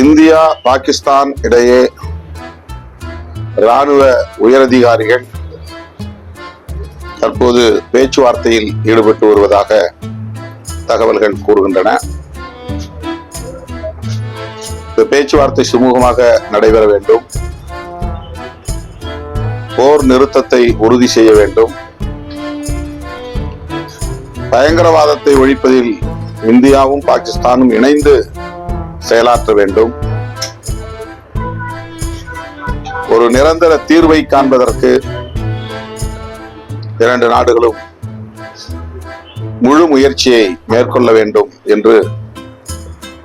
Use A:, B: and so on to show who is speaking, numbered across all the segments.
A: India Pakistan இடையே ராணுவ உயரதிகாரிகள் தற்போது பேச்சுவார்த்தையில் ஈடுபட்டு வருவதாக தகவல்கள் கூறுகின்றன. இந்த பேச்சுவார்த்தை சுமூகமாக நடைபெற வேண்டும். போர் நிறுத்தத்தை உறுதி செய்ய வேண்டும். பயங்கரவாதத்தை ஒழிப்பதில் இந்தியாவும் பாகிஸ்தானும் இணைந்து செயலாற்ற வேண்டும். ஒரு நிரந்தர தீர்வை காண்பதற்கு இரண்டு நாடுகளும் முழு முயற்சியை மேற்கொள்ள வேண்டும் என்று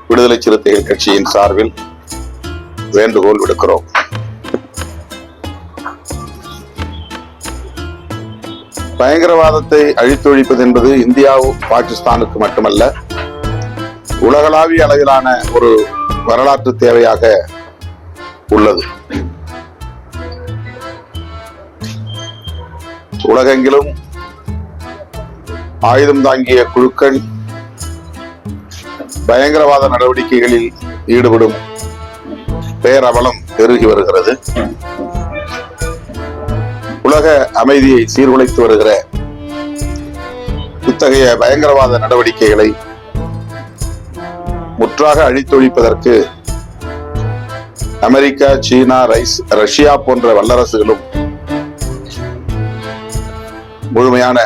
A: விடுதலை சிறுத்தைகள் கட்சியின் சார்பில் வேண்டுகோள் விடுக்கிறோம். பயங்கரவாதத்தை அழித்தொழிப்பது என்பது இந்தியாவும் பாகிஸ்தானுக்கு மட்டுமல்ல உலகளாவிய அளவிலான ஒரு வரலாற்று தேவையாக உள்ளது. உலகெங்கிலும் ஆயுதம் தாங்கிய குழுக்கள் பயங்கரவாத நடவடிக்கைகளில் ஈடுபடும் பேரவலம் பெருகி வருகிறது. உலக அமைதியை சீர்குலைத்து வருகிற இத்தகைய பயங்கரவாத நடவடிக்கைகளை முற்றாக அழித்தொழிப்பதற்கு அமெரிக்கா சீனா ரைஸ் ரஷ்யா போன்ற வல்லரசுகளும் முழுமையான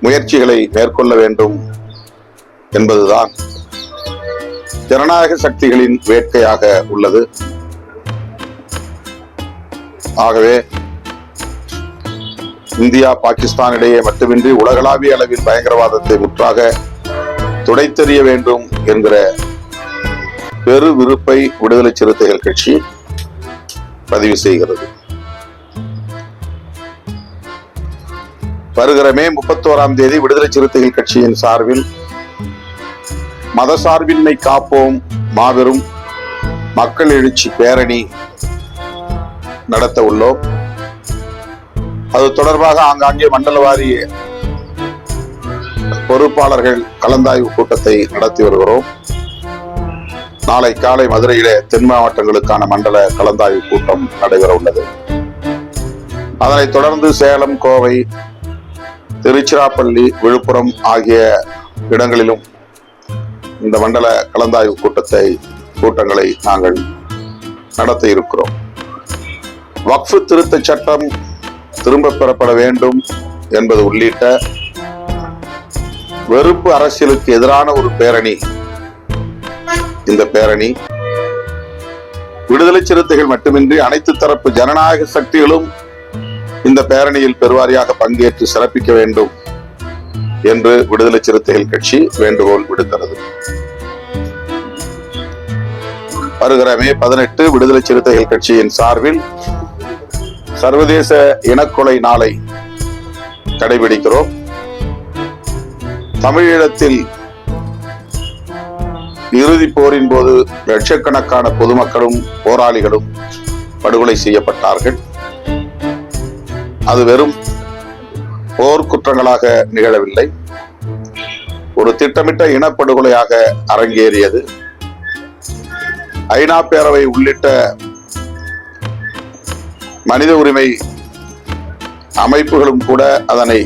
A: முயற்சிகளை மேற்கொள்ள வேண்டும் என்பதுதான் ஜனநாயக சக்திகளின் வேட்கையாக உள்ளது. ஆகவே இந்தியா பாகிஸ்தான் இடையே மட்டுமின்றி உலகளாவிய அளவில் பயங்கரவாதத்தை முற்றாக துடைத்தெறிய வேண்டும் என்கிற பெரு விருப்பை விடுதலை சிறுத்தைகள் கட்சி பதிவு செய்கிறது. வருகிற மே முப்பத்தோராம் தேதி விடுதலை சிறுத்தைகள் கட்சியின் சார்பில் மத சார்பின்மை காப்போம் மாபெரும் மக்கள் எழுச்சி பேரணி நடத்த உள்ளோம். அது தொடர்பாக ஆங்காங்கே மண்டலவாரி பொறுப்பாளர்கள் கலந்தாய்வு கூட்டத்தை நடத்தி வருகிறோம். நாளை காலை மதுரையிலே தென் மாவட்டங்களுக்கான மண்டல கலந்தாய்வு கூட்டம் நடைபெற உள்ளது. அதனைத் தொடர்ந்து சேலம் கோவை திருச்சிராப்பள்ளி விழுப்புரம் ஆகிய இடங்களிலும் இந்த மண்டல கலந்தாய்வு கூட்டத்தை கூட்டங்களை நாங்கள் நடத்த இருக்கிறோம். வக்ஃபு திருத்த சட்டம் திரும்ப பெறப்பட வேண்டும் என்பது உள்ளிட்ட வெறுப்பு அரசியலுக்கு எதிரான ஒரு பேரணி. இந்த பேரணி விடுதலை சிறுத்தைகள் மட்டுமின்றி அனைத்து தரப்பு ஜனநாயக சக்திகளும் இந்த பேரணியில் பெருவாரியாக பங்கேற்று சிறப்பிக்க வேண்டும் என்று விடுதலை சிறுத்தைகள் கட்சி வேண்டுகோள் விடுக்கிறது வருகிற மே பதினெட்டு விடுதலை சிறுத்தைகள் கட்சியின் சார்பில் சர்வதேச இனக்கொலை நாளை கடைபிடிக்கிறோம். தமிழீழத்தில் இறுதி போரின் போது லட்சக்கணக்கான பொதுமக்களும் போராளிகளும் படுகொலை செய்யப்பட்டார்கள். அது வெறும் போர் குற்றங்களாக நிகழவில்லை. ஒரு திட்டமிட்ட இனப்படுகொலையாக அரங்கேறியது. ஐநா பேரவை உள்ளிட்ட மனித உரிமை அமைப்புகளும் கூட அதனை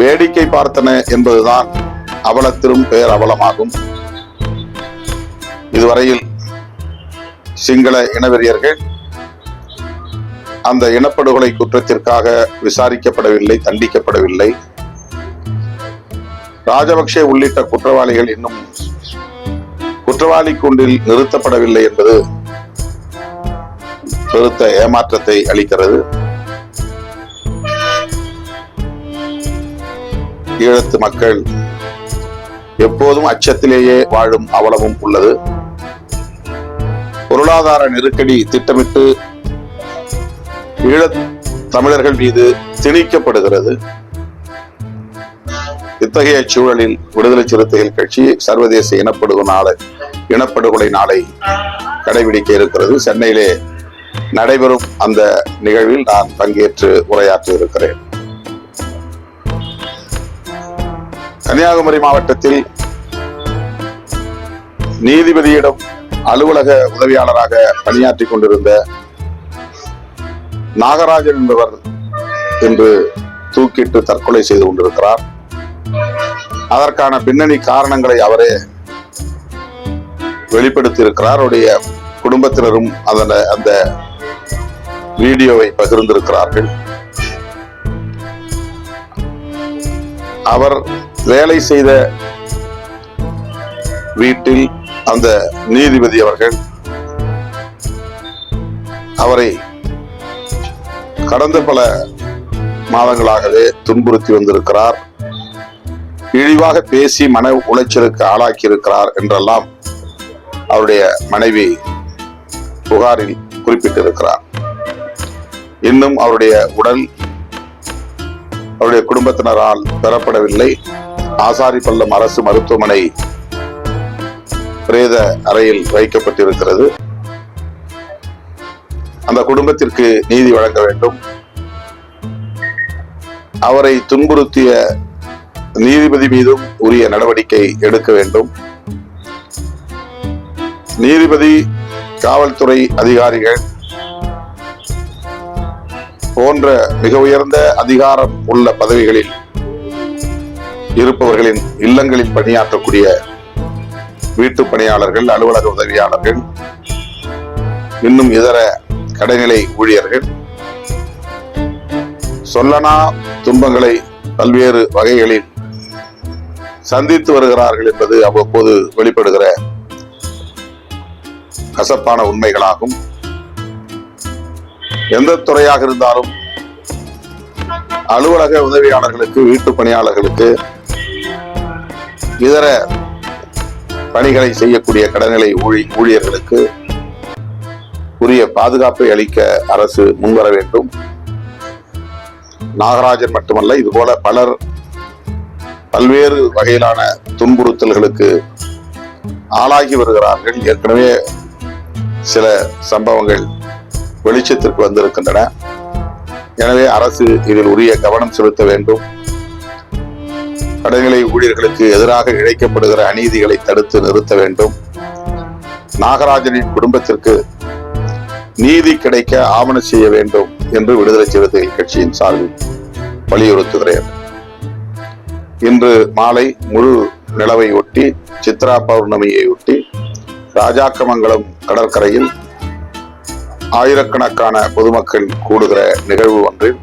A: வேடிக்கை பார்த்தன என்பதுதான் அவலத்திலும் பேர் அவலமாகும் இதுவரையில் சிங்கள இனவெறியர்கள் அந்த இனப்படுகொலை குற்றத்திற்காக விசாரிக்கப்படவில்லை தண்டிக்கப்படவில்லை. ராஜபக்சே உள்ளிட்ட குற்றவாளிகள் இன்னும் குற்றவாளி கூண்டில் நிறுத்தப்படவில்லை என்பது பெருத்த ஏமாற்றத்தை அளிக்கிறது. ஈழத்து மக்கள் எப்போதும் அச்சத்திலேயே வாழும் அவலமும் உள்ளது. பொருளாதார நெருக்கடி திட்டமிட்டு ஈழத் தமிழர்கள் மீது திணிக்கப்படுகிறது. இத்தகைய சூழலில் விடுதலை சிறுத்தைகள் கட்சி சர்வதேச இனப்படுகொலை நாளை இனப்படுகொலை நாளை கடைபிடிக்க இருக்கிறது. சென்னையிலே நடைபெறும் அந்த நிகழ்வில் நான் பங்கேற்று உரையாற்ற இருக்கிறேன். கன்னியாகுமரி மாவட்டத்தில் நீதிபதியிடம் அலுவலக உதவியாளராக பணியாற்றிக் கொண்டிருந்த நாகராஜன் என்பவர் இன்று தூக்கிட்டு தற்கொலை செய்து கொண்டிருக்கிறார். அதற்கான பின்னணி காரணங்களை அவரே வெளிப்படுத்தியிருக்கிறார். அவருடைய குடும்பத்தினரும் அதன் அந்த வீடியோவை பகிர்ந்திருக்கிறார்கள். அவர் வேலை செய்த வீட்டில் அந்த நீதிபதி அவர்கள் அவரை கடந்த பல மாதங்களாகவே துன்புறுத்தி வந்திருக்கிறார். இழிவாக பேசி மன உளைச்சலுக்கு ஆளாக்கி இருக்கிறார் என்றெல்லாம் அவருடைய மனைவி புகாரில் குறிப்பிட்டிருக்கிறார். இன்னும் அவருடைய உடல் அவருடைய குடும்பத்தினரால் பெறப்படவில்லை. ஆசாரிப்பள்ளம் அரசு மருத்துவமனை பிரேத அறையில் வைக்கப்பட்டிருக்கிறது. அந்த குடும்பத்திற்கு நீதி வழங்க வேண்டும். அவரை துன்புறுத்திய நீதிபதி மீதும் உரிய நடவடிக்கை எடுக்க வேண்டும். நீதிபதி காவல்துறை அதிகாரிகள் போன்ற மிக உயர்ந்த அதிகாரம் உள்ள பதவிகளில் இருப்பவர்களின் இல்லங்களில் பணியாற்றக்கூடிய வீட்டு பணியாளர்கள் அலுவலக உதவியாளர்கள் இன்னும் இதர கடைநிலை ஊழியர்கள் சொல்லனா துன்பங்களை பல்வேறு வகைகளில் சந்தித்து வருகிறார்கள் என்பது அவ்வப்போது வெளிப்படுகிற கசப்பான உண்மைகளாகும். எந்த துறையாக இருந்தாலும் அலுவலக உதவியாளர்களுக்கு வீட்டு பணியாளர்களுக்கு இதர பணிகளை செய்யக்கூடிய கடநிலை ஊழி ஊழியர்களுக்கு உரிய பாதுகாப்பை அளிக்க அரசு முன்வர வேண்டும். நாகராஜன் மட்டுமல்ல இதுபோல பலர் பல்வேறு வகையிலான துன்புறுத்தல்களுக்கு ஆளாகி வருகிறார்கள். ஏற்கனவே சில சம்பவங்கள் வெளிச்சத்திற்கு வந்திருக்கின்றன. எனவே அரசு இதில் உரிய கவனம் செலுத்த வேண்டும். கடைநிலை ஊழியர்களுக்கு எதிராக இழைக்கப்படுகிற அநீதிகளை தடுத்து நிறுத்த வேண்டும். நாகராஜனின் குடும்பத்திற்கு நீதி கிடைக்க ஆவண செய்ய வேண்டும் என்று விடுதலை சிறுத்தைகள் கட்சியின் சார்பில் வலியுறுத்துகிறேன். இன்று மாலை முழு நிலவை ஒட்டி சித்ரா பௌர்ணமியை ஒட்டி ராஜாக்கமங்கலம் கடற்கரையில் ஆயிரக்கணக்கான பொதுமக்கள் கூடுகிற நிகழ்வு ஒன்றில்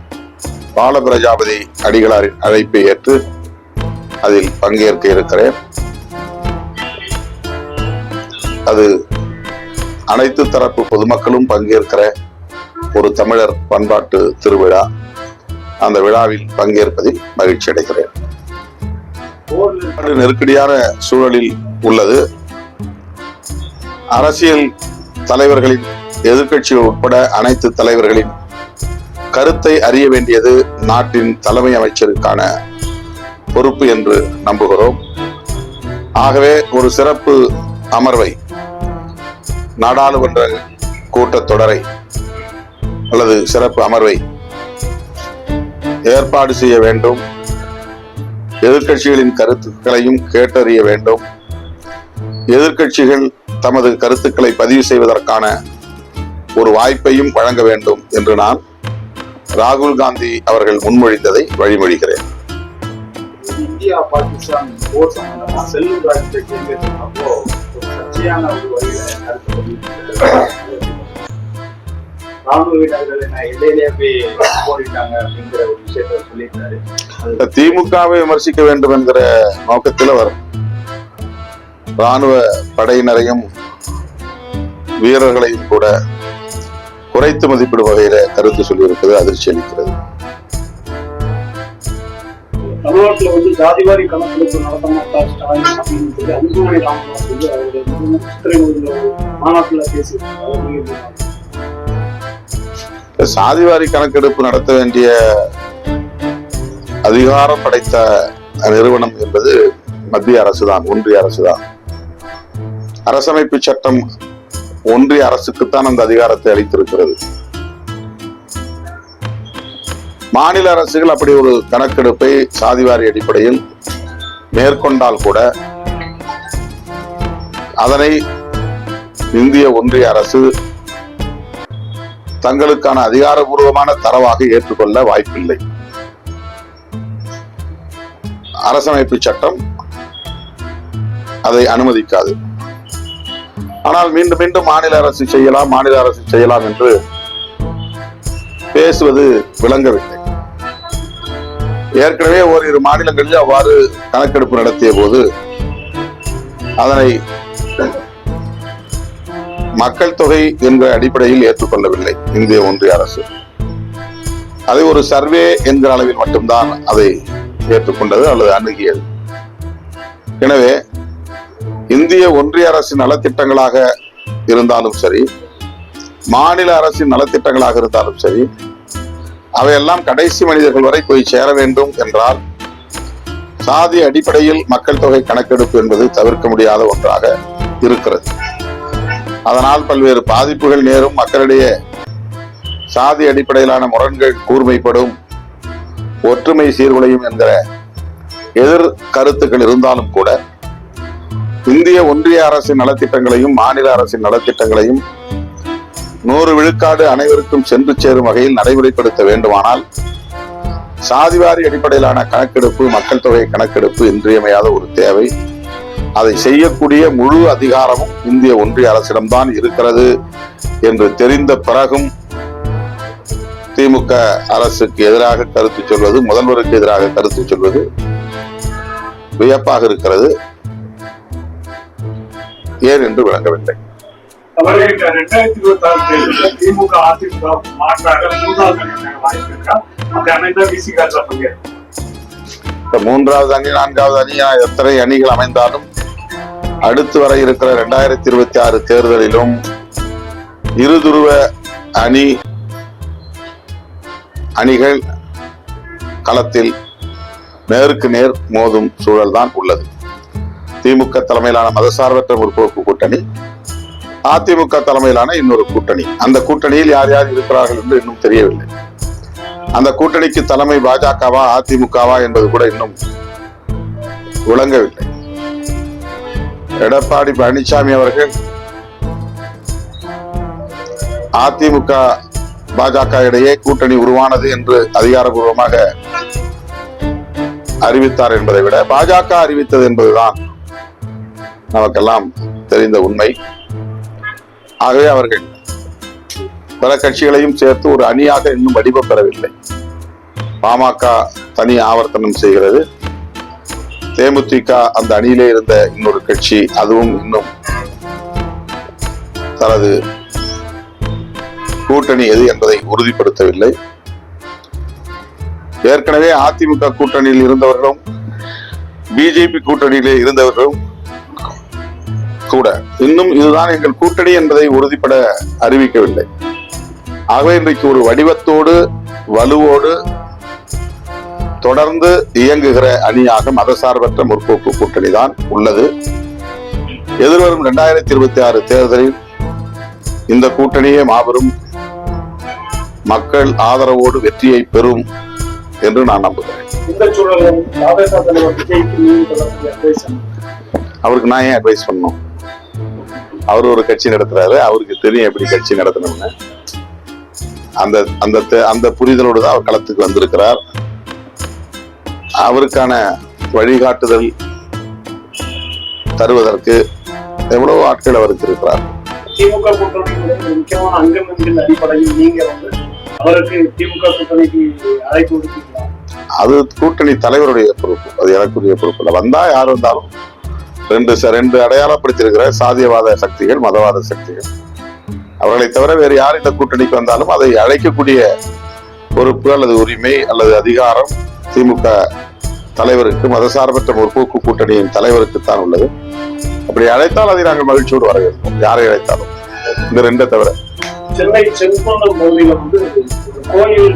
A: பாலபிரஜாபதி அடிகளாரின் அழைப்பை ஏற்று அதில் பங்கேற்க இருக்கிறேன். அது அனைத்து தரப்பு பொதுமக்களும் பங்கேற்கிற ஒரு தமிழர் பண்பாட்டு திருவிழா. அந்த விழாவில் பங்கேற்பதில் மகிழ்ச்சி அடைகிறேன். நெருக்கடியான சூழலில் உள்ளது. அரசியல் தலைவர்களின் எதிர்க்கட்சிகள் உட்பட அனைத்து தலைவர்களின் கருத்தை அறிய வேண்டியது நாட்டின் தலைமை அமைச்சருக்கான பொறுப்பு என்று நம்புகிறோம். ஆகவே ஒரு சிறப்பு அமர்வை நாடாளுமன்ற கூட்டத்தொடரை அல்லது சிறப்பு அமர்வை ஏற்பாடு செய்ய வேண்டும். எதிர்க்கட்சிகளின் கருத்துக்களையும் கேட்டறிய வேண்டும். எதிர்க்கட்சிகள் தமது கருத்துக்களை பதிவு செய்வதற்கான ஒரு வாய்ப்பையும் வழங்க வேண்டும் என்று நான் ராகுல் காந்தி அவர்கள் முன்மொழிந்ததை வழிமொழிகிறேன்.
B: இந்தியா பாகிஸ்தான் போர் சம்பந்தமா செல்லும் ராஜ்யத்தை கேட்கிறப்போ ஒரு சர்ச்சையான ஒரு வழியில கருத்து ராணுவ வீரர்கள் என்ன எல்லையிலே போய் போரிட்டாங்க அப்படிங்கிற ஒரு விஷயத்த சொல்லியிருக்காரு.
A: திமுகவை விமர்சிக்க வேண்டும் என்கிற நோக்கத்தில் அவர் ராணுவ படையினரையும் வீரர்களையும் கூட குறைத்து மதிப்பிடும் வகையில கருத்து சொல்லியிருப்பது அதிர்ச்சி அளிக்கிறது.
B: தமிழ்நாட்டுல வந்து ஜாதிவாரி கணக்கெடுப்பு நடத்த மாட்டார் ஸ்டாலின் அப்படின்னு சொல்லி அன்புமணி ராமதாஸ் வந்து அவருடைய முழு சித்திரை ஒரு மாநாட்டுல பேசியிருக்காரு.
A: சாதிவாரி கணக்கெடுப்பு நடத்த வேண்டிய அதிகாரம் படைத்த நிறுவனம் என்பது மத்திய அரசுதான் ஒன்றிய அரசுதான். அரசமைப்பு சட்டம் ஒன்றிய அரசுக்குத்தான் அந்த அதிகாரத்தை அளித்திருக்கிறது. மாநில அரசுகள் அப்படி ஒரு கணக்கெடுப்பை சாதிவாரி அடிப்படையில் மேற்கொண்டால் கூட அதனை இந்திய ஒன்றிய அரசு தங்களுக்கான அதிகாரபூர்வமான தரவாக ஏற்றுக்கொள்ள வாய்ப்பில்லை. அரசமைப்பு சட்டம் அதை அனுமதிக்காது. ஆனால் மீண்டும் மீண்டும் மாநில அரசு செய்யலாம் மாநில அரசு செய்யலாம் என்று பேசுவது விளங்கவில்லை. ஏற்கனவே ஓரிரு மாநிலங்களில் அவ்வாறு கணக்கெடுப்பு நடத்திய போது அதனை மக்கள் தொகை என்ற அடிப்படையில் ஏற்றுக்கொள்ளவில்லை இந்திய ஒன்றிய அரசு. அதை ஒரு சர்வே என்கிற அளவில் மட்டும்தான் அதை ஏற்றுக்கொண்டது அல்லது அணுகியது. எனவே இந்திய ஒன்றிய அரசின் நலத்திட்டங்களாக இருந்தாலும் சரி மாநில அரசின் நலத்திட்டங்களாக இருந்தாலும் சரி அவையெல்லாம் கடைசி மனிதர்கள் வரை போய் சேர வேண்டும் என்றால் சாதி அடிப்படையில் மக்கள் தொகை கணக்கெடுப்பு என்பது தவிர்க்க முடியாத ஒன்றாக இருக்கிறது. அதனால் பல்வேறு பாதிப்புகள் நேரும் மக்களிடையே சாதி அடிப்படையிலான முரண்கள் கூர்மைப்படும் ஒற்றுமை சீர்குலையும் என்கிற எதிர் கருத்துக்கள் இருந்தாலும் கூட இந்திய ஒன்றிய அரசின் நலத்திட்டங்களையும் மாநில அரசின் நலத்திட்டங்களையும் நூறு விழுக்காடு அனைவருக்கும் சென்று சேரும் வகையில் நடைமுறைப்படுத்த வேண்டுமானால் சாதிவாரி அடிப்படையிலான கணக்கெடுப்பு மக்கள் தொகை கணக்கெடுப்பு இன்றியமையாத ஒரு தேவை. அதை செய்யக்கூடிய முழு அதிகாரமும் இந்திய ஒன்றிய அரசிடம்தான் இருக்கிறது என்று தெரிந்த பிறகும் திமுக அரசுக்கு எதிராக கருத்து சொல்வது முதல்வருக்கு எதிராக கருத்து சொல்வது வியப்பாக இருக்கிறது. ஏன் என்று விளங்கவில்லை.
B: அவர்கள் ரெண்டாயிரத்தி இருபத்தி ஆறு தேர்தலில் திமுக அதிமுக மாற்றாக மூன்றாவது வாய்ப்பு இருக்கா அப்படி அமைந்தா விசிகாசா பங்கேற்கும்
A: இப்ப மூன்றாவது அணி நான்காவது அணி என எத்தனை அணிகள் அமைந்தாலும் அடுத்து வர இருக்கிற இரண்டாயிரத்தி இருபத்தி ஆறு தேர்தலிலும் இருதுருவ அணி அணிகள் களத்தில் நேருக்கு நேர் மோதும் சூழல் தான் உள்ளது. திமுக தலைமையிலான மதசார்பற்ற முற்போக்கு கூட்டணி அதிமுக தலைமையிலான இன்னொரு கூட்டணி. அந்த கூட்டணியில் யார் யார் இருக்கிறார்கள் என்று இன்னும் தெரியவில்லை. அந்த கூட்டணிக்கு தலைமை பாஜகவா அதிமுகவா என்பது கூட இன்னும் விளங்கவில்லை. எடப்பாடி பழனிசாமி அவர்கள் அதிமுக பாஜக இடையே கூட்டணி உருவானது என்று அதிகாரபூர்வமாக அறிவித்தார் என்பதை விட பாஜக அறிவித்தது என்பதுதான் நமக்கெல்லாம் தெரிந்த உண்மை. ஆகவே அவர்கள் பல கட்சிகளையும் சேர்த்து ஒரு அணியாக இன்னும் வடிவம் பெறவில்லை. பாமக தனி ஆவர்த்தனம் செய்கிறது. தேமுதிக அந்த அணியிலே இருந்த இன்னொரு கட்சி அதுவும் இன்னும் தனது கூட்டணி எது என்பதை உறுதிப்படுத்தவில்லை. ஏற்கனவே அதிமுக கூட்டணியில் இருந்தவர்களும் பிஜேபி கூட்டணியிலே இருந்தவர்களும் கூட. இன்னும் இதுதான் எங்கள் கூட்டணி என்பதை உறுதிப்பட அறிவிக்கவில்லை. ஆகவே இன்றைக்கு ஒரு வடிவத்தோடு வலுவோடு தொடர்ந்து இயங்குகிற அணியாக மதசார்பற்ற முற்போக்கு கூட்டணி தான் உள்ளது. எதிர்வரும் இரண்டாயிரத்தி இருபத்தி ஆறு தேர்தலில் இந்த கூட்டணியே மாபெரும் மக்கள் ஆதரவோடு வெற்றியை பெறும் என்று நான் நம்புகிறேன்? அவருக்கு நான் ஏன் அட்வைஸ் பண்ணணும்? அவர் ஒரு கட்சி நடத்துறாரு அவருக்கு தெரியும் எப்படி கட்சி நடத்தணும்னு. அந்த அந்த அந்த புரிதலோடு தான் அவர் களத்துக்கு வந்திருக்கிறார். அவருக்கான வழிகாட்டுதல் தருவதற்கு எவ்வளவு ஆட்கள் அவருக்கு இருக்கிறார்.
B: திமுக கூட்டணியுடைய ஒரு முக்கியமான அங்கம் என்கிற அடிப்படையில் நீங்க வந்து அவருக்கு திமுக கூட்டணிக்கு அழைப்பு விடுத்தீங்களா?
A: அது கூட்டணி தலைவருடைய பொறுப்பு அது எனக்குரிய பொறுப்பு இல்லை. வந்தா யார் வந்தாலும் ரெண்டு ச- ரெண்டு அடையாளப்படுத்தியிருக்கிற சாதியவாத சக்திகள் மதவாத சக்திகள். அவர்களை தவிர வேறு யார் இந்த கூட்டணிக்கு வந்தாலும் அதை அழைக்கக்கூடிய பொறுப்பு அல்லது உரிமை அல்லது அதிகாரம் திமுக தலைவருக்கு மதசார்பற்ற முற்போக்கு கூட்டணியின் தலைவருக்கு தான் உள்ளது. அப்படி அழைத்தால் அதை நாங்கள் மகிழ்ச்சியோடு வரவேற்போம் யாரை அழைத்தாலும். இந்த ரெண்டை தவிர.
B: சென்னை செங்குன்றம் வந்து கோயில்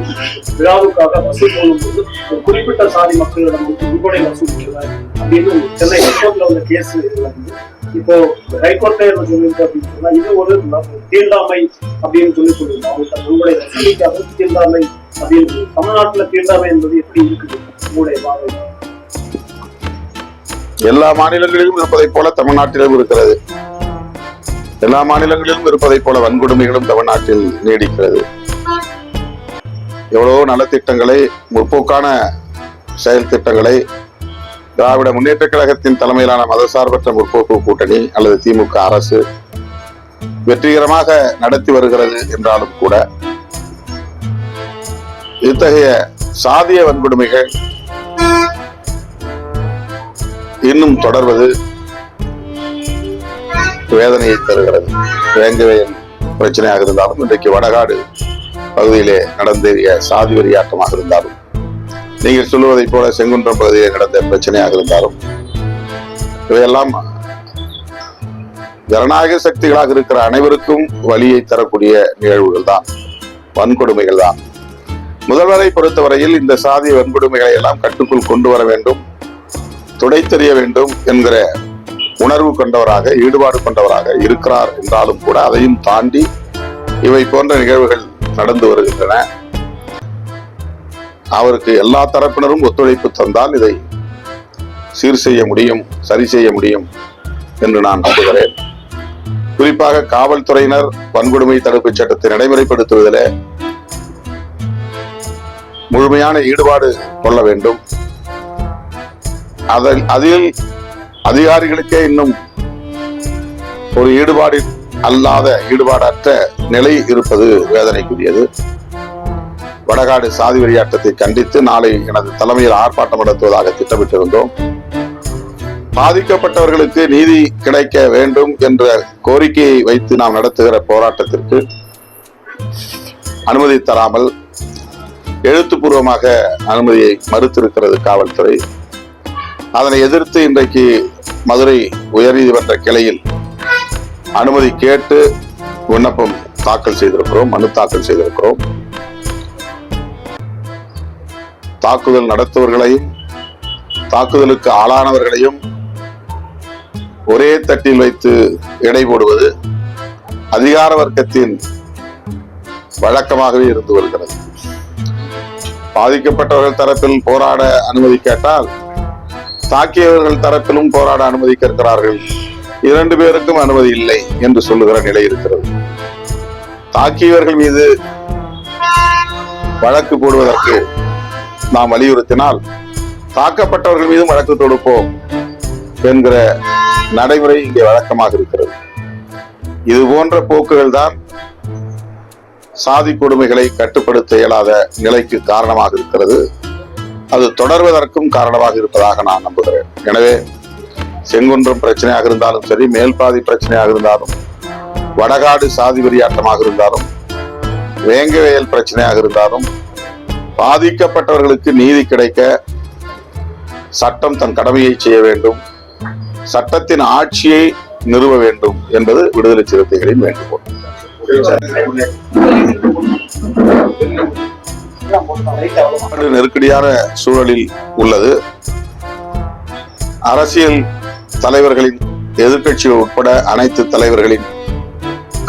B: விழாவுக்காக வசூல் போடும்போது ஒரு குறிப்பிட்ட சாதி மக்களிடம் வந்து முன்படை வசூலிக்கிறார் அப்படின்னு சென்னை ஹைகோர்ட்ல உள்ள கேஸ் வந்து இப்போ ஹைகோர்ட்டே என்ன சொல்லியிருக்கு அப்படின்னு சொன்னா இது ஒரு தீண்டாமை அப்படின்னு சொல்லி சொல்லுங்க அவங்க முன்படை வசூலிக்காத தீண்டாமை அப்படின்னு தமிழ்நாட்டுல தீண்டாமை என்பது எப்படி இருக்குது? உங்களுடைய பார்வை
A: எல்லா மாநிலங்களிலும் இருப்பதைப் போல தமிழ்நாட்டிலும் இருக்கிறது. எல்லா மாநிலங்களிலும் இருப்பதைப் போல வன்கொடுமைகளும் தமிழ்நாட்டில் நீடிக்கிறது. எவ்வளவோ நலத்திட்டங்களை முற்போக்கான செயல் திட்டங்களை திராவிட முன்னேற்ற கழகத்தின் தலைமையிலான மதசார்பற்ற முற்போக்கு கூட்டணி அல்லது திமுக அரசு வெற்றிகரமாக நடத்தி வருகிறது என்றாலும் கூட இத்தகைய சாதிய வன்கொடுமைகள் இன்னும் தொடர்வது வேதனையை தருகிறது. வேங்கவே பிரச்சனையாக இருந்தாலும் இன்றைக்கு வடகாடு பகுதியிலே நடந்தேறிய சாதி வெறியாட்டமாக இருந்தாலும் நீங்கள் சொல்லுவதைப் போல செங்குன்றம் பகுதியில் நடந்த பிரச்சனையாக இருந்தாலும் இவையெல்லாம் ஜனநாயக சக்திகளாக இருக்கிற அனைவருக்கும் வழியை தரக்கூடிய நிகழ்வுகள் தான் வன்கொடுமைகள் தான். முதல்வரை பொறுத்தவரையில் இந்த சாதி வன்கொடுமைகளை எல்லாம் கட்டுக்குள் கொண்டு வர வேண்டும் துடைத்தெறிய வேண்டும் என்கிற உணர்வு கொண்டவராக ஈடுபாடு கொண்டவராக இருக்கிறார் என்றாலும் கூட அதையும் தாண்டி இவை போன்ற நிகழ்வுகள் நடந்து வருகின்றன. அவருக்கு எல்லா தரப்பினரும் ஒத்துழைப்பு தந்தால் இதை சீர் செய்ய முடியும் சரி செய்ய முடியும் என்று நான் நம்புகிறேன். குறிப்பாக காவல்துறையினர் வன்கொடுமை தடுப்பு சட்டத்தை நடைமுறைப்படுத்துவதில் முழுமையான ஈடுபாடு கொள்ள வேண்டும். அதில் அதில் அதிகாரிகளுக்கே இன்னும் ஒரு ஈடுபாடு அல்லாத ஈடுபாடற்ற நிலை இருப்பது வேதனைக்குரியது. வடகாடு சாதி வெளியாட்டத்தை கண்டித்து நாளை எனது தலைமையில் ஆர்ப்பாட்டம் நடத்துவதாக திட்டமிட்டிருந்தோம். பாதிக்கப்பட்டவர்களுக்கு நீதி கிடைக்க வேண்டும் என்ற கோரிக்கையை வைத்து நாம் நடத்துகிற போராட்டத்திற்கு அனுமதி தராமல் எழுத்துப்பூர்வமாக அனுமதியை மறுத்திருக்கிறது காவல்துறை. அதனை எதிர்த்து இன்றைக்கு மதுரை உயர்நீதிமன்ற கிளையில் அனுமதி கேட்டு விண்ணப்பம் தாக்கல் செய்திருக்கிறோம் மனு தாக்கல் செய்திருக்கிறோம். தாக்குதல் நடத்துவர்களையும் தாக்குதலுக்கு ஆளானவர்களையும் ஒரே தட்டில் வைத்து எடை போடுவது அதிகார வர்க்கத்தின் வழக்கமாகவே இருந்து வருகிறது. பாதிக்கப்பட்டவர்கள் தரப்பில் போராட அனுமதி கேட்டால் தாக்கியவர்கள் தரப்பிலும் போராட அனுமதி கேட்கிறார்கள். இரண்டு பேருக்கும் அனுமதி இல்லை என்று சொல்லுகிற நிலை இருக்கிறது. தாக்கியவர்கள் மீது வழக்கு போடுவதற்கு நாம் வலியுறுத்தினால் தாக்கப்பட்டவர்கள் மீதும் வழக்கு தொடுப்போம் என்கிற நடைமுறை இங்கே வழக்கமாக இருக்கிறது. இது போன்ற போக்குகள் தான் சாதி கொடுமைகளை கட்டுப்படுத்த இயலாத நிலைக்கு காரணமாக இருக்கிறது. அது தொடர்வதற்கும் காரணமாக இருப்பதாக நான் நம்புகிறேன். எனவே செங்குன்றம் பிரச்சனையாக இருந்தாலும் சரி மேல்பாதி பிரச்சனையாக இருந்தாலும் வடகாடு சாதி வெறியாட்டமாக இருந்தாலும் வேங்கவேயல் பிரச்சனையாக இருந்தாலும் பாதிக்கப்பட்டவர்களுக்கு நீதி கிடைக்க சட்டம் தன் கடமையை செய்ய வேண்டும். சட்டத்தின் ஆட்சியை நிறுவ வேண்டும் என்பது விடுதலை சிறுத்தைகளின் வேண்டுகோள். நெருக்கடியான சூழலில் உள்ளது. அரசியல் தலைவர்களின் எதிர்க்கட்சிகள் உட்பட அனைத்து தலைவர்களின்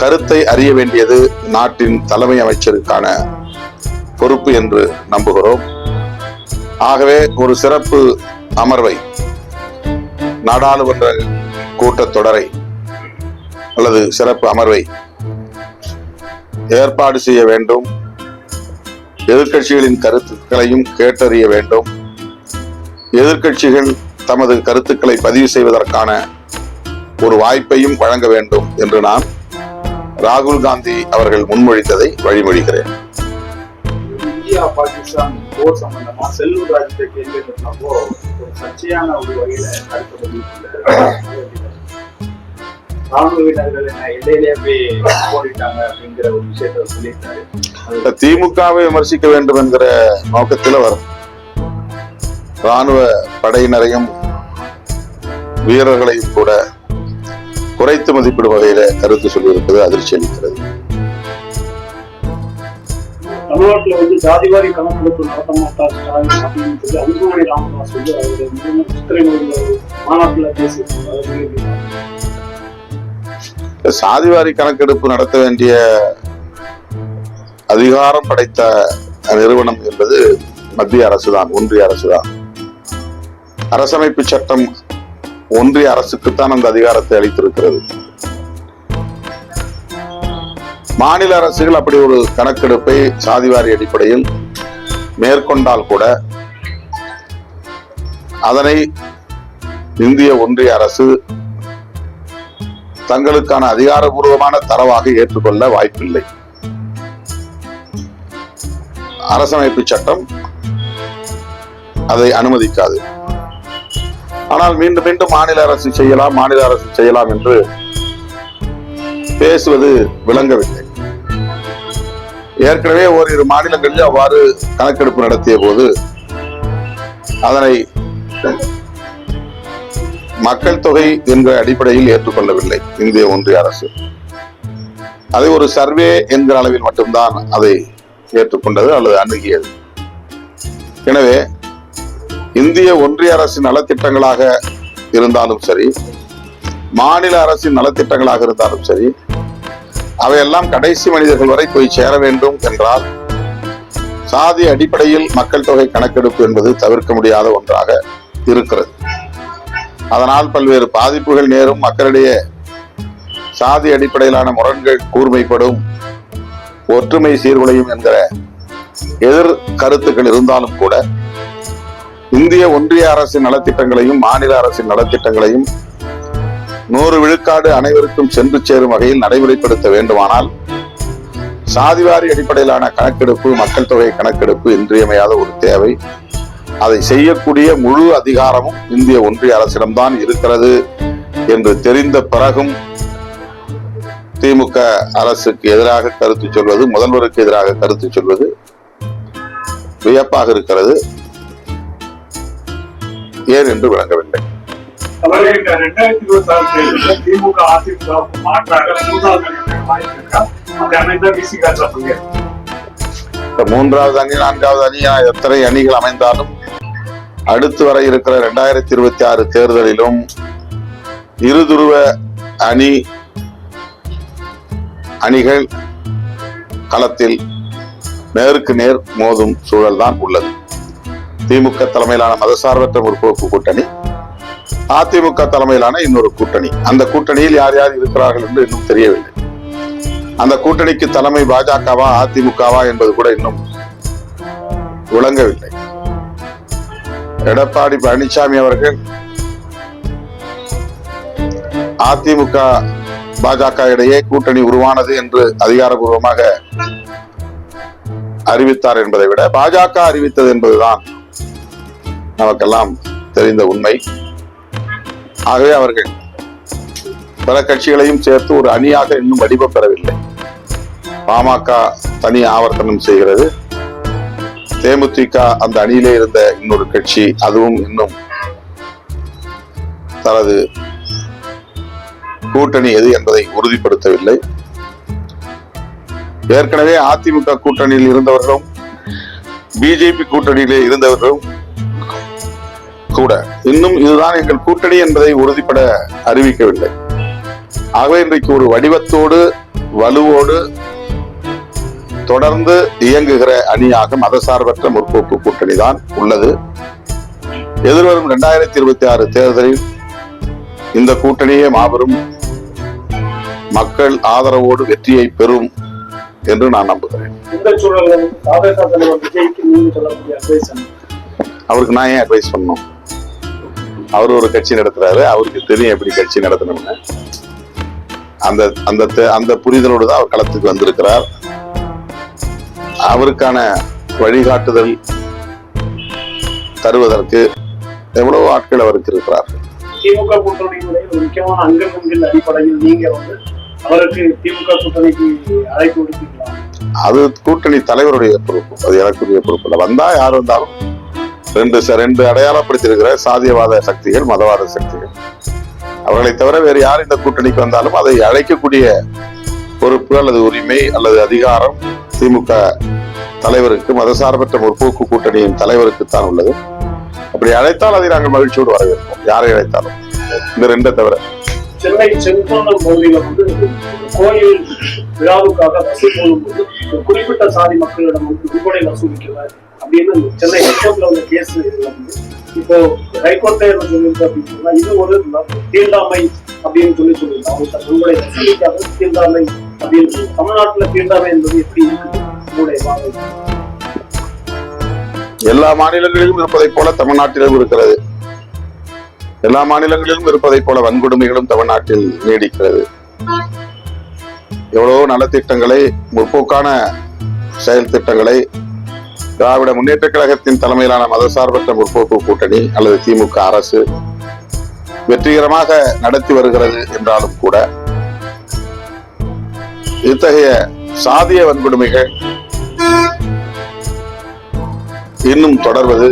A: கருத்தை அறிய வேண்டியது நாட்டின் தலைமை அமைச்சருக்கான பொறுப்பு என்று நம்புகிறோம். ஆகவே ஒரு சிறப்பு அமர்வை நாடாளுமன்ற கூட்டத்தொடரை அல்லது சிறப்பு அமர்வை ஏற்பாடு செய்ய வேண்டும். எதிர்க்கட்சிகளின் கருத்துக்களையும் கேட்டறிய வேண்டும். எதிர்க்கட்சிகள் தமது கருத்துக்களை பதிவு செய்வதற்கான ஒரு வாய்ப்பையும் வழங்க வேண்டும் என்று நான் ராகுல் காந்தி அவர்கள் முன்மொழித்ததை வழிமொழிகிறேன்.
B: இந்தியா பாகிஸ்தான் போர் சம்பந்தமா செல்லூர் கேள்வி கேட்டப்போ ஒரு சர்ச்சையான ஒரு வகையில கருத்து. ராணுவ வீரர்கள் என்ன எல்லையிலே போய் போரிட்டாங்க அப்படிங்கிற ஒரு விஷயத்த சொல்லியிருக்காரு.
A: திமுகவை விமர்சிக்க வேண்டும் என்கிற நோக்கத்தில் அவர் ராணுவ படையினரையும் வீரர்களையும் கூட குறைத்து மதிப்பிடும் வகையில கருத்து சொல்லியிருப்பது அதிர்ச்சி அளிக்கிறது.
B: தமிழ்நாட்டுல வந்து ஜாதிவாரி கணக்கெடுப்பு நடத்த மாட்டார் ஸ்டாலின் அப்படின்னு சொல்லி அன்புமணி ராமதாஸ் வந்து அவருடைய சித்திரை மாநாட்டுல பேசியிருக்காங்க.
A: சாதிவாரி கணக்கெடுப்பு நடத்த வேண்டிய அதிகாரம் படைத்த நிறுவனம் என்பது மத்திய அரசுதான் ஒன்றிய அரசுதான். அரசமைப்பு சட்டம் ஒன்றிய அரசுக்குத்தான் அந்த அதிகாரத்தை அளித்திருக்கிறது. மாநில அரசுகள் அப்படி ஒரு கணக்கெடுப்பை சாதிவாரி அடிப்படையில் மேற்கொண்டால் கூட அதனை இந்திய ஒன்றிய அரசு தங்களுக்கான அதிகாரபூர்வமான தரவாக ஏற்றுக்கொள்ள வாய்ப்பில்லை. அரசமைப்பு சட்டம் அதை அனுமதிக்காது. ஆனால் மீண்டும் மீண்டும் மாநில அரசு செய்யலாம் மாநில அரசு செய்யலாம் என்று பேசுவது விளங்கவில்லை. ஏற்கனவே ஓரிரு மாநிலங்களில் அவ்வாறு கணக்கெடுப்பு நடத்திய போது அதனை மக்கள் தொகை என்ற அடிப்படையில் ஏற்றுக்கொள்ளவில்லை இந்திய ஒன்றிய அரசு. அதை ஒரு சர்வே என்கிற அளவில் மட்டும்தான் அதை ஏற்றுக்கொண்டது அல்லது அணுகியது. எனவே இந்திய ஒன்றிய அரசின் நலத்திட்டங்களாக இருந்தாலும் சரி மாநில அரசின் நலத்திட்டங்களாக இருந்தாலும் சரி அவையெல்லாம் கடைசி மனிதர்கள் வரை போய் சேர வேண்டும் என்றால் சாதி அடிப்படையில் மக்கள் தொகை கணக்கெடுப்பு என்பது தவிர்க்க முடியாத ஒன்றாக இருக்கிறது. அதனால் பல்வேறு பாதிப்புகள் நேரும் மக்களிடையே சாதி அடிப்படையிலான முரண்கள் கூர்மைப்படும் ஒற்றுமை சீர்குலையும் என்கிற எதிர் கருத்துக்கள் இருந்தாலும் கூட இந்திய ஒன்றிய அரசின் நலத்திட்டங்களையும் மாநில அரசின் நலத்திட்டங்களையும் நூறு விழுக்காடு அனைவருக்கும் சென்று சேரும் வகையில் நடைமுறைப்படுத்த வேண்டுமானால் சாதிவாரி அடிப்படையிலான கணக்கெடுப்பு மக்கள் தொகை கணக்கெடுப்பு இன்றியமையாத ஒரு தேவை. அதை செய்யக்கூடிய முழு அதிகாரமும் இந்திய ஒன்றிய அரசிடம்தான் இருக்கிறது என்று தெரிந்த பிறகும் திமுக அரசுக்கு எதிராக கருத்து சொல்வது முதல்வருக்கு எதிராக கருத்து சொல்வது வியப்பாக இருக்கிறது. ஏன் என்று விளங்கவில்லை.
B: மூன்றாவது அணி
A: நான்காவது அணி எத்தனை அணிகள் அமைந்தாலும் அடுத்து வர இருக்கிற இரண்டாயிரத்தி இருபத்தி ஆறு தேர்தலிலும் இருதுருவ அணி அணிகள் களத்தில் நேருக்கு நேர் மோதும் சூழல் தான் உள்ளது. திமுக தலைமையிலான மதசார்பற்ற முற்போக்கு கூட்டணி அதிமுக தலைமையிலான இன்னொரு கூட்டணி. அந்த கூட்டணியில் யார் யார் இருக்கிறார்கள் என்று இன்னும் தெரியவில்லை. அந்த கூட்டணிக்கு தலைமை பாஜகவா அதிமுகவா என்பது கூட இன்னும் விளங்கவில்லை. எடப்பாடி பழனிசாமி அவர்கள் அதிமுக பாஜக இடையே கூட்டணி உருவானது என்று அதிகாரபூர்வமாக அறிவித்தார் என்பதை விட பாஜக அறிவித்தது என்பதுதான் நமக்கெல்லாம் தெரிந்த உண்மை. ஆகவே அவர்கள் பல கட்சிகளையும் சேர்த்து ஒரு அணியாக இன்னும் வடிவ பெறவில்லை. பாமக தனி ஆவர்த்தனம் செய்கிறது. தேமுதிக அந்த அணியிலே இருந்த இன்னொரு கட்சி அதுவும் இன்னும் தனது கூட்டணி எது என்பதை உறுதிப்படுத்தவில்லை. ஏற்கனவே அதிமுக கூட்டணியில் இருந்தவர்களும் பிஜேபி கூட்டணியிலே இருந்தவர்களும் கூட. இன்னும் இதுதான் எங்கள் கூட்டணி என்பதை உறுதிப்பட அறிவிக்கவில்லை. ஆகவே இன்றைக்கு ஒரு வடிவத்தோடு வலுவோடு தொடர்ந்து இயங்குகிற அணியாக மதசார்பற்ற முற்போக்கு கூட்டணி தான் உள்ளது. எதிர்வரும் இரண்டாயிரத்தி இருபத்தி ஆறு தேர்தலில் இந்த கூட்டணியே மாபெரும். மக்கள் ஆதரவோடு வெற்றியை பெறும் என்று நான் நம்புகிறேன். அவருக்கு நான் ஏன் அட்வைஸ் பண்ணணும்? அவர் ஒரு கட்சி நடத்துறாரு அவருக்கு தெரியும் எப்படி கட்சி நடத்தணும்னு. அந்த அந்த அந்த புரிதலோடு தான் அவர் களத்துக்கு வந்திருக்கிறார். அவருக்கான வழிகாட்டுதல் தருவதற்கு எவ்வளவு ஆட்கள் அவருக்கு இருக்கிறார்கள்
B: திமுக ஒரு முக்கியமான அங்கங்கள் அடிப்படையில் நீங்க வந்து அவருக்கு திமுக கூட்டணிக்கு அழைப்பு விடுத்தீங்களா?
A: அது கூட்டணி தலைவருடைய பொறுப்பு அது எனக்குரிய பொறுப்பு இல்லை. வந்தா யார் வந்தாலும் ரெண்டு ரெண்டு அடையாளப்படுத்தியிருக்கிற சாதியவாத சக்திகள் மதவாத சக்திகள். அவர்களை தவிர வேறு யார் இந்த கூட்டணிக்கு வந்தாலும் அதை அழைக்கக்கூடிய பொறுப்பு அல்லது உரிமை அல்லது அதிகாரம் திமுக தலைவருக்கு மதசார்பற்ற முற்போக்கு கூட்டணியின் தலைவருக்கு தான் உள்ளது. அப்படி அழைத்தால் அதை நாங்கள் மகிழ்ச்சியோடு வரவேற்போம். யாரை அழைத்தாலும். இந்த ரெண்டை தவிர.
B: சென்னை செங்கோணம் பகுதியில் வந்து கோயில் விழாவுக்காக வசூல் போடும்போது குறிப்பிட்ட சாதி மக்களிடம் வந்து விற்பனை வசூலிக்கிறார். அப்படின்னு சென்னை ஹைகோர்ட்ல உள்ள கேஸ் இப்போ ஹைகோர்ட்டே என்ன சொல்லியிருக்கு அப்படின்னு சொன்னா இது ஒரு தீண்டாமை அப்படின்னு சொல்லி சொல்லியிருக்காங்க அவங்க தங்களுடைய வசூலிக்காக தீண்டாமை அப்படின்னு தமிழ்நாட்டுல தீண்டாமை என்பது எப்படி இருக்குது உங்களுடைய பார்வை
A: எல்லா மாநிலங்களிலும் இருப்பதைப் போல தமிழ்நாட்டிலும் இருக்கிறது. எல்லா மாநிலங்களிலும் இருப்பதைப் போல வன்கொடுமைகளும் தமிழ்நாட்டில் நீடிக்கிறது. எவ்வளவோ நலத்திட்டங்களை முற்போக்கான செயல் திட்டங்களை திராவிட முன்னேற்ற கழகத்தின் தலைமையிலான மதசார்பற்ற முற்போக்கு கூட்டணி அல்லது திமுக அரசு வெற்றிகரமாக நடத்தி வருகிறது என்றாலும் கூட இத்தகைய சாதிய வன்கொடுமைகள் இன்னும் தொடர்வது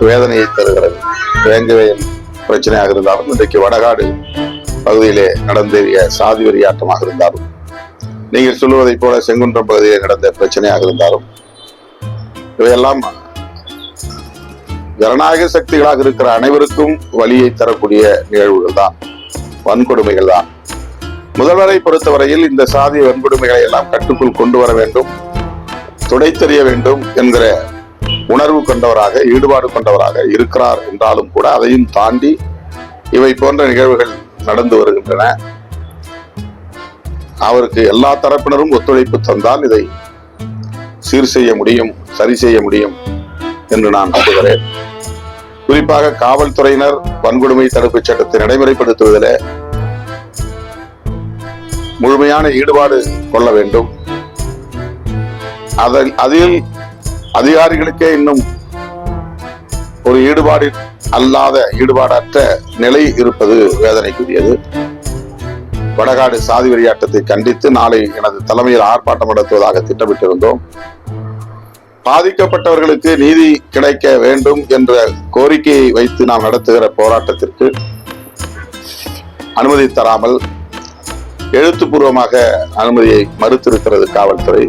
A: வேதனையை தருகிறது. வேங்கவேல் பிரச்சனையாக இருந்தாலும் இன்றைக்கு வடகாடு பகுதியிலே நடந்தேறிய சாதி வெறியாட்டமாக இருந்தாலும் நீங்கள் சொல்லுவதைப் போல செங்குன்றம் பகுதியில் நடந்த பிரச்சனையாக இருந்தாலும் இவையெல்லாம் ஜனநாயக சக்திகளாக இருக்கிற அனைவருக்கும் வழியை தரக்கூடிய நிகழ்வுகள் தான் வன்கொடுமைகள் தான். முதல்வரை பொறுத்தவரையில் இந்த சாதி வன்கொடுமைகளை எல்லாம் கட்டுக்குள் கொண்டு வர வேண்டும் துடைத்தெறிய வேண்டும் என்கிற உணர்வு கொண்டவராக ஈடுபாடு கொண்டவராக இருக்கிறார் என்றாலும் கூட அதையும் தாண்டி இவை போன்ற நிகழ்வுகள் நடந்து வருகின்றன. அவருக்கு எல்லா தரப்பினரும் ஒத்துழைப்பு தந்தால் இதை சீர் செய்ய முடியும் சரி செய்ய முடியும் என்று நான் நம்புகிறேன். குறிப்பாக காவல்துறையினர் வன்கொடுமை தடுப்பு சட்டத்தை நடைமுறைப்படுத்துவதில் முழுமையான ஈடுபாடு கொள்ள வேண்டும். அதில் அதில் அதிகாரிகளுக்கே இன்னும் ஒரு ஈடுபாடு அல்லாத ஈடுபாடற்ற நிலை இருப்பது வேதனைக்குரியது. வடகாடு சாதி வெறியாட்டத்தை கண்டித்து நாளை எனது தலைமையில் ஆர்ப்பாட்டம் நடத்துவதாக திட்டமிட்டிருந்தோம். பாதிக்கப்பட்டவர்களுக்கு நீதி கிடைக்க வேண்டும் என்ற கோரிக்கையை வைத்து நாம் நடத்துகிற போராட்டத்திற்கு அனுமதி தராமல் எழுத்துப்பூர்வமாக அனுமதியை மறுத்திருக்கிறது காவல்துறை.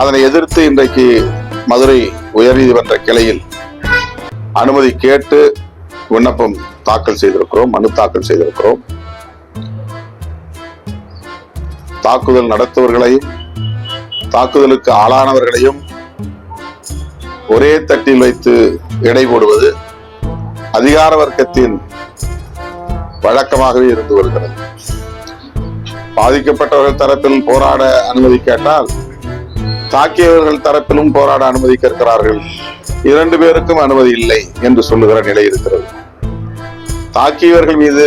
A: அதனை எதிர்த்து இன்றைக்கு மதுரை உயர்நீதிமன்ற கிளையில் அனுமதி கேட்டு விண்ணப்பம் தாக்கல் செய்திருக்கிறோம் மனு தாக்கல் செய்திருக்கிறோம். தாக்குதல் நடத்துவர்களையும் தாக்குதலுக்கு ஆளானவர்களையும் ஒரே தட்டில் வைத்து எடை போடுவது அதிகார வர்க்கத்தின் வழக்கமாகவே இருந்து வருகிறது. பாதிக்கப்பட்டவர்கள் தரப்பில் போராட அனுமதி கேட்டால் தாக்கியவர்கள் தரப்பிலும் போராட அனுமதி கேட்கிறார்கள். இரண்டு பேருக்கும் அனுமதி இல்லை என்று சொல்லுகிற நிலை இருக்கிறது. தாக்கியவர்கள் மீது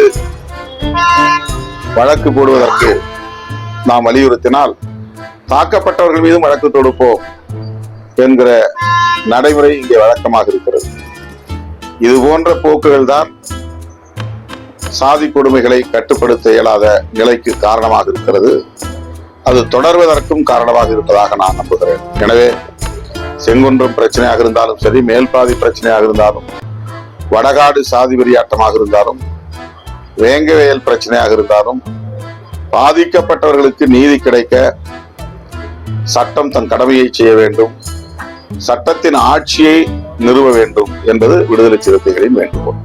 A: வழக்கு போடுவதற்கு நாம் வலியுறுத்தினால் தாக்கப்பட்டவர்கள் மீதும் வழக்கு தொடுப்போம் என்கிற நடைமுறை இங்கே வழக்கமாக இருக்கிறது. இது போன்ற போக்குகள் தான் சாதி கொடுமைகளை கட்டுப்படுத்த இயலாத நிலைக்கு காரணமாக இருக்கிறது. அது தொடர்வதற்கும் காரணமாக இருப்பதாக நான் நம்புகிறேன். எனவே செங்குன்றம் பிரச்சனையாக இருந்தாலும் சரி மேல்பாதி பிரச்சனையாக இருந்தாலும் வடகாடு சாதி வெறியாட்டமாக இருந்தாலும் வேங்கவேல் பிரச்சனையாக இருந்தாலும் பாதிக்கப்பட்டவர்களுக்கு நீதி கிடைக்க சட்டம் தன் கடமையை செய்ய வேண்டும். சட்டத்தின் ஆட்சியை நிறுவ வேண்டும் என்பது விடுதலை சிறுத்தைகளின் வேண்டுகோள்.